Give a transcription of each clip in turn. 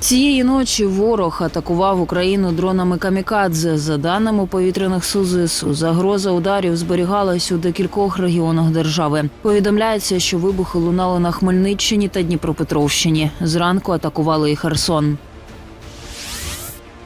Цієї ночі ворог атакував Україну дронами камікадзе. За даними повітряних СУЗИСу, загроза ударів зберігалась у декількох регіонах держави. Повідомляється, що вибухи лунали на Хмельниччині та Дніпропетровщині. Зранку атакували і Херсон.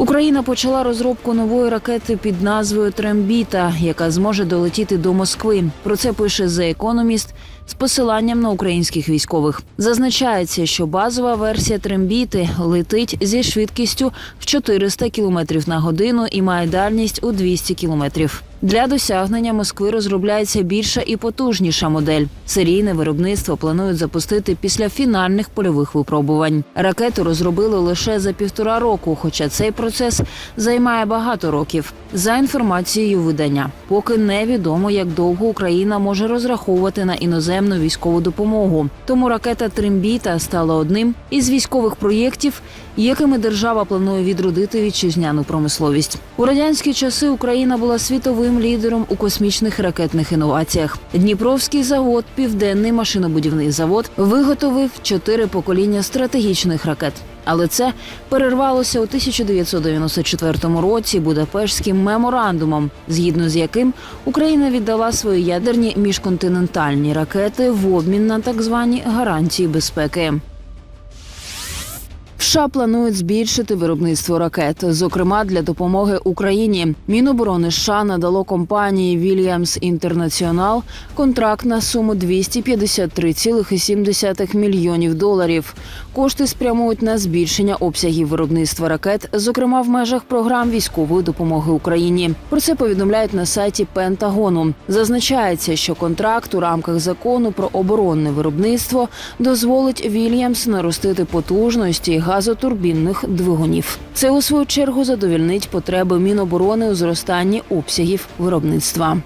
Україна почала розробку нової ракети під назвою Трембіта, яка зможе долетіти до Москви. Про це пише The Economist з посиланням на українських військових. Зазначається, що базова версія Трембіти летить зі швидкістю в 400 км на годину і має дальність у 200 км. Для досягнення Москви розробляється більша і потужніша модель. Серійне виробництво планують запустити після фінальних польових випробувань. Ракету розробили лише за півтора року, хоча цей процес займає багато років. За інформацією видання, поки невідомо, як довго Україна може розраховувати на іноземну військову допомогу. Тому ракета Трембіта стала одним із військових проєктів, якими держава планує відродити вітчизняну промисловість. У радянські часи Україна була світовим лідером у космічних ракетних інноваціях. Дніпровський завод, південний машинобудівний завод, виготовив чотири покоління стратегічних ракет. Але це перервалося у 1994 році Будапештським меморандумом, згідно з яким Україна віддала свої ядерні міжконтинентальні ракети в обмін на так звані гарантії безпеки. США планують збільшити виробництво ракет, зокрема для допомоги Україні. Міноборони США надало компанії Williams International контракт на суму 253,7 мільйонів доларів. Кошти спрямують на збільшення обсягів виробництва ракет, зокрема в межах програм військової допомоги Україні. Про це повідомляють на сайті Пентагону. Зазначається, що контракт у рамках закону про оборонне виробництво дозволить Вільямс наростити потужності газотурбінних двигунів. Це у свою чергу задовільнить потреби Міноборони у зростанні обсягів виробництва.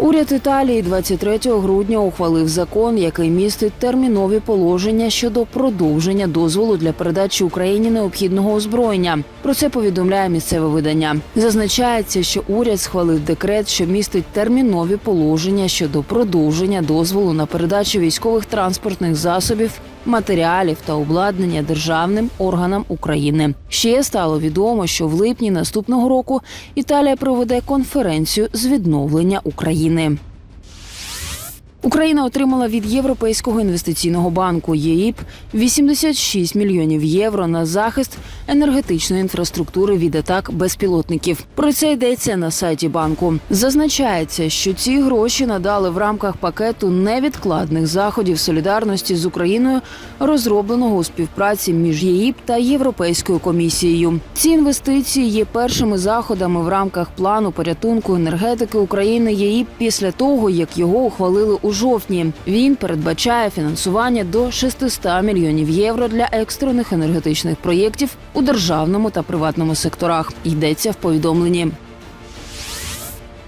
Уряд Італії 23 грудня ухвалив закон, який містить термінові положення щодо продовження дозволу для передачі Україні необхідного озброєння. Про це повідомляє місцеве видання. Зазначається, що уряд схвалив декрет, що містить термінові положення щодо продовження дозволу на передачу військових транспортних засобів. Матеріалів та обладнання державним органам України ще стало відомо, що в липні наступного року Італія проведе конференцію з відновлення України. Україна отримала від Європейського інвестиційного банку ЄІП 86 мільйонів євро на захист енергетичної інфраструктури від атак безпілотників. Про це йдеться на сайті банку. Зазначається, що ці гроші надали в рамках пакету невідкладних заходів солідарності з Україною, розробленого у співпраці між ЄІП та Європейською комісією. Ці інвестиції є першими заходами в рамках плану порятунку енергетики України ЄІП після того, як його ухвалили у жовтні. Він передбачає фінансування до 600 мільйонів євро для екстрених енергетичних проєктів у державному та приватному секторах. Йдеться в повідомленні.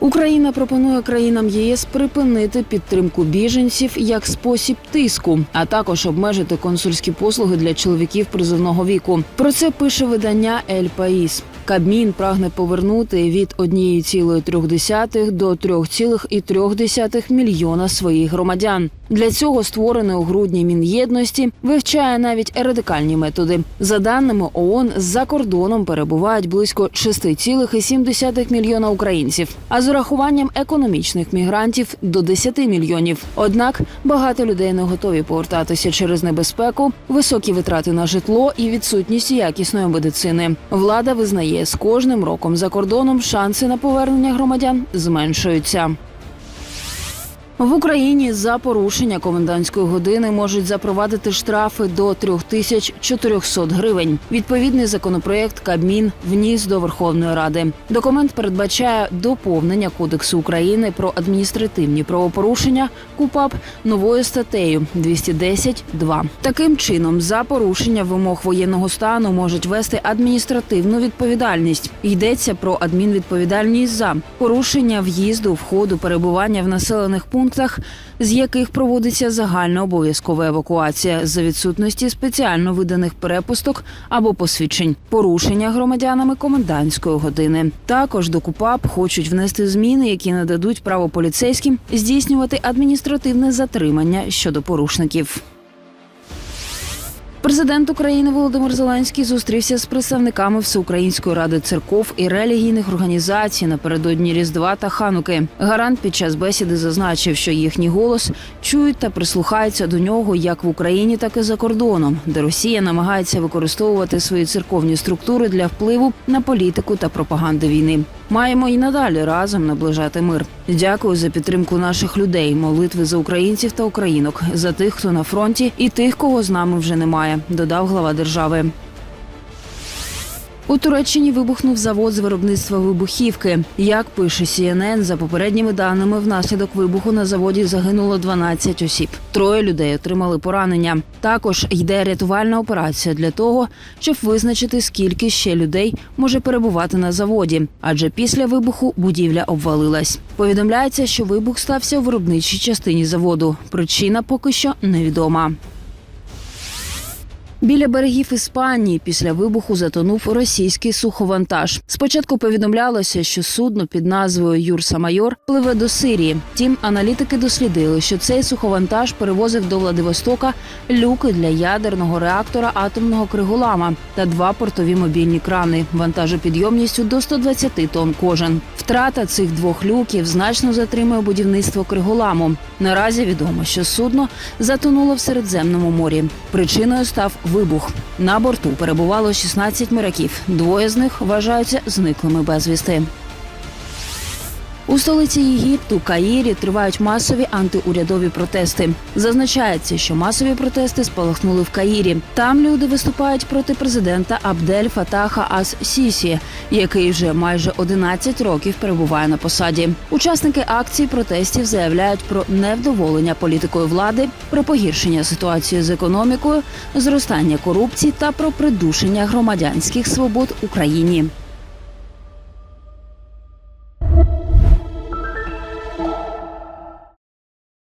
Україна пропонує країнам єС припинити підтримку біженців як спосіб тиску, а також обмежити консульські послуги для чоловіків призовного віку. Про це пише видання Ель Паїс. Кабмін прагне повернути від 1,3 до 3,3 мільйона своїх громадян. Для цього створений у грудні мін'єдності вивчає навіть радикальні методи. За даними ООН, за кордоном перебувають близько 6,7 мільйона українців, а з урахуванням економічних мігрантів до 10 мільйонів. Однак багато людей не готові повертатися через небезпеку, високі витрати на житло і відсутність якісної медицини. Влада визнає, з кожним роком за кордоном шанси на повернення громадян зменшуються. В Україні за порушення комендантської години можуть запровадити штрафи до 3400 гривень. Відповідний законопроєкт Кабмін вніс до Верховної Ради. Документ передбачає доповнення Кодексу України про адміністративні правопорушення КУПАП новою статтею 210.2. Таким чином, за порушення вимог воєнного стану можуть вести адміністративну відповідальність. Йдеться про адмінвідповідальність за порушення в'їзду, входу, перебування в населених пунктах пунктах, з яких проводиться загальна обов'язкова евакуація за відсутності спеціально виданих перепусток або посвідчень, порушення громадянами комендантської години. Також до КУПАП хочуть внести зміни, які нададуть право поліцейським здійснювати адміністративне затримання щодо порушників. Президент України Володимир Зеленський зустрівся з представниками Всеукраїнської ради церков і релігійних організацій напередодні Різдва та Хануки. Гарант під час бесіди зазначив, що їхній голос чують та прислухаються до нього як в Україні, так і за кордоном, де Росія намагається використовувати свої церковні структури для впливу на політику та пропаганди війни. Маємо і надалі разом наближати мир. Дякую за підтримку наших людей, молитви за українців та українок, за тих, хто на фронті, і тих, кого з нами вже немає. Додав глава держави. У Туреччині вибухнув завод з виробництва вибухівки. Як пише CNN, за попередніми даними, внаслідок вибуху на заводі загинуло 12 осіб. Троє людей отримали поранення. Також йде рятувальна операція для того, щоб визначити, скільки ще людей може перебувати на заводі, адже після вибуху будівля обвалилась. Повідомляється, що вибух стався у виробничій частині заводу. Причина поки що невідома. Біля берегів Іспанії після вибуху затонув російський суховантаж. Спочатку повідомлялося, що судно під назвою Юрса Майор пливе до Сирії. Втім, аналітики дослідили, що цей суховантаж перевозив до Владивостока люки для ядерного реактора атомного Криголама та два портові мобільні крани вантажопідйомністю до 120 тонн кожен. Втрата цих двох люків значно затримує будівництво Криголаму. Наразі відомо, що судно затонуло в Середземному морі. Причиною став вибух. На борту перебувало 16 моряків. Двоє з них вважаються зниклими безвісти. У столиці Єгипту Каїрі тривають масові антиурядові протести. Зазначається, що масові протести спалахнули в Каїрі. Там люди виступають проти президента Абдель Фатаха Ас Сісі, який вже майже 11 років перебуває на посаді. Учасники акцій протестів заявляють про невдоволення політикою влади, про погіршення ситуації з економікою, зростання корупції та про придушення громадянських свобод Україні.